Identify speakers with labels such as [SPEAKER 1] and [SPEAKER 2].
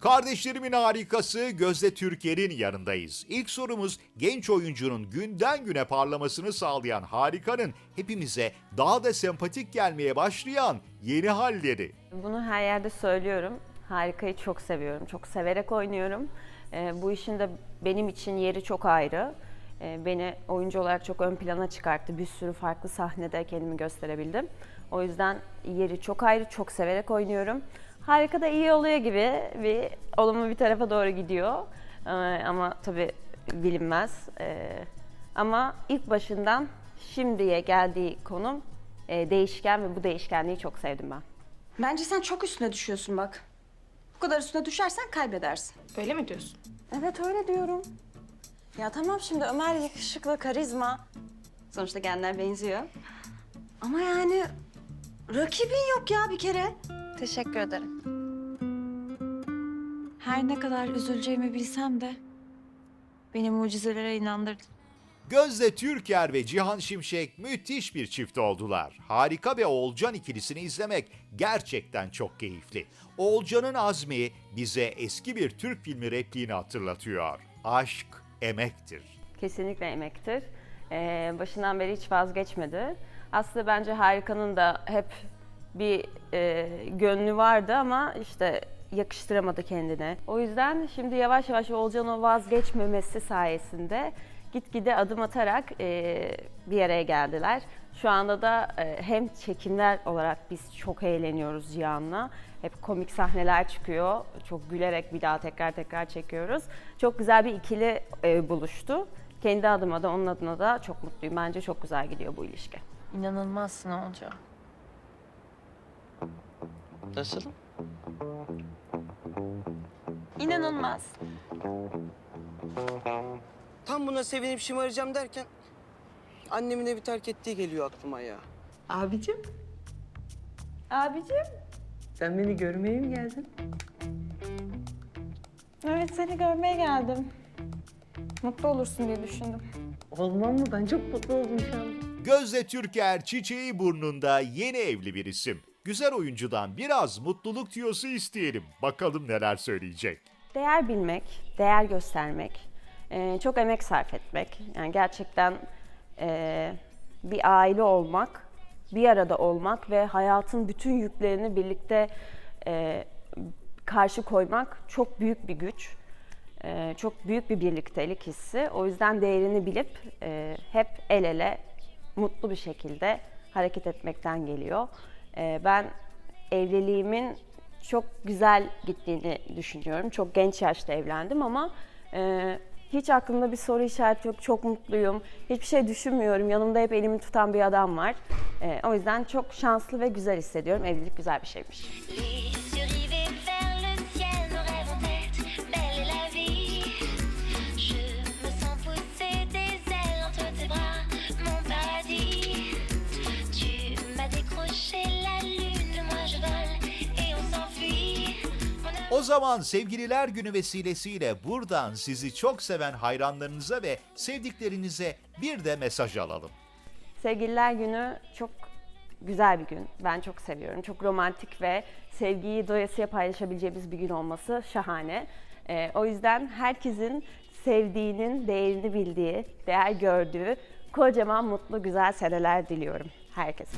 [SPEAKER 1] Kardeşlerimin harikası Gözde Türker'in yanındayız. İlk sorumuz genç oyuncunun günden güne parlamasını sağlayan harikanın hepimize daha da sempatik gelmeye başlayan yeni halleri.
[SPEAKER 2] Bunu her yerde söylüyorum. Harikayı çok seviyorum. Çok severek oynuyorum. Ee, bu işin de benim için yeri çok ayrı. Ee, beni oyuncu olarak çok ön plana çıkarttı. Bir sürü farklı sahnede kendimi gösterebildim. O yüzden yeri çok ayrı. Çok severek oynuyorum. Harika da iyi oluyor gibi bir olumlu bir tarafa doğru gidiyor. Ee, ama tabii bilinmez. Ee, ama ilk başından şimdiye geldiği konum e, değişken ve bu değişkenliği çok sevdim ben.
[SPEAKER 3] Bence sen çok üstüne düşüyorsun bak. Bu kadar üstüne düşersen kaybedersin.
[SPEAKER 4] Öyle mi diyorsun?
[SPEAKER 3] Evet öyle diyorum. Ya tamam şimdi Ömer yakışıklı, karizma. Sonuçta genler benziyor. Ama yani rakibin yok ya bir kere.
[SPEAKER 5] Teşekkür ederim.
[SPEAKER 3] Her ne kadar üzüleceğimi bilsem de beni mucizelere inandırdın.
[SPEAKER 1] Gözde Türker ve Cihan Şimşek müthiş bir çift oldular. Harika ve Oğulcan ikilisini izlemek gerçekten çok keyifli. Oğulcan'ın azmi bize eski bir Türk filmi repliğini hatırlatıyor. Aşk emektir.
[SPEAKER 2] Kesinlikle emektir. Ee, başından beri hiç vazgeçmedi. Aslında bence Harika'nın da hep bir e, gönlü vardı ama işte yakıştıramadı kendine. O yüzden şimdi yavaş yavaş Olcan'ın o vazgeçmemesi sayesinde gitgide adım atarak e, bir araya geldiler. Şu anda da e, hem çekimler olarak biz çok eğleniyoruz Cihan'la. Hep komik sahneler çıkıyor. Çok gülerek bir daha tekrar tekrar çekiyoruz. Çok güzel bir ikili e, buluştu. Kendi adıma da onun adına da çok mutluyum. Bence çok güzel gidiyor bu ilişki.
[SPEAKER 5] İnanılmazsın olacak.
[SPEAKER 6] Nasıl?
[SPEAKER 5] İnanılmaz.
[SPEAKER 6] Tam buna sevinip şımaracağım derken annemin evi terk ettiği geliyor aklıma ya.
[SPEAKER 4] Abicim,
[SPEAKER 2] Abicim.
[SPEAKER 4] sen beni görmeye mi geldin?
[SPEAKER 3] Evet seni görmeye geldim. Mutlu olursun diye düşündüm.
[SPEAKER 4] Olmam mı? Ben çok mutlu oldum şu an.
[SPEAKER 1] Gözde Türker çiçeği burnunda yeni evli bir isim. Güzel oyuncudan biraz mutluluk tiyosu isteyelim. Bakalım neler söyleyecek.
[SPEAKER 2] Değer bilmek, değer göstermek, e, çok emek sarf etmek. Yani gerçekten e, bir aile olmak, bir arada olmak ve hayatın bütün yüklerini birlikte e, karşı koymak çok büyük bir güç. Çok büyük bir birliktelik hissi. O yüzden değerini bilip hep el ele mutlu bir şekilde hareket etmekten geliyor. E, ben evliliğimin çok güzel gittiğini düşünüyorum. Çok genç yaşta evlendim ama e, hiç aklımda bir soru işareti yok. Çok mutluyum. Hiçbir şey düşünmüyorum. Yanımda hep elimi tutan bir adam var. E, o yüzden çok şanslı ve güzel hissediyorum. Evlilik güzel bir şeymiş.
[SPEAKER 1] O zaman sevgililer günü vesilesiyle buradan sizi çok seven hayranlarınıza ve sevdiklerinize bir de mesaj alalım.
[SPEAKER 2] Sevgililer günü çok güzel bir gün. Ben çok seviyorum. Çok romantik ve sevgiyi doyasıya paylaşabileceğimiz bir gün olması şahane. Ee, o yüzden herkesin sevdiğinin değerini bildiği, değer gördüğü kocaman mutlu güzel seneler diliyorum herkese.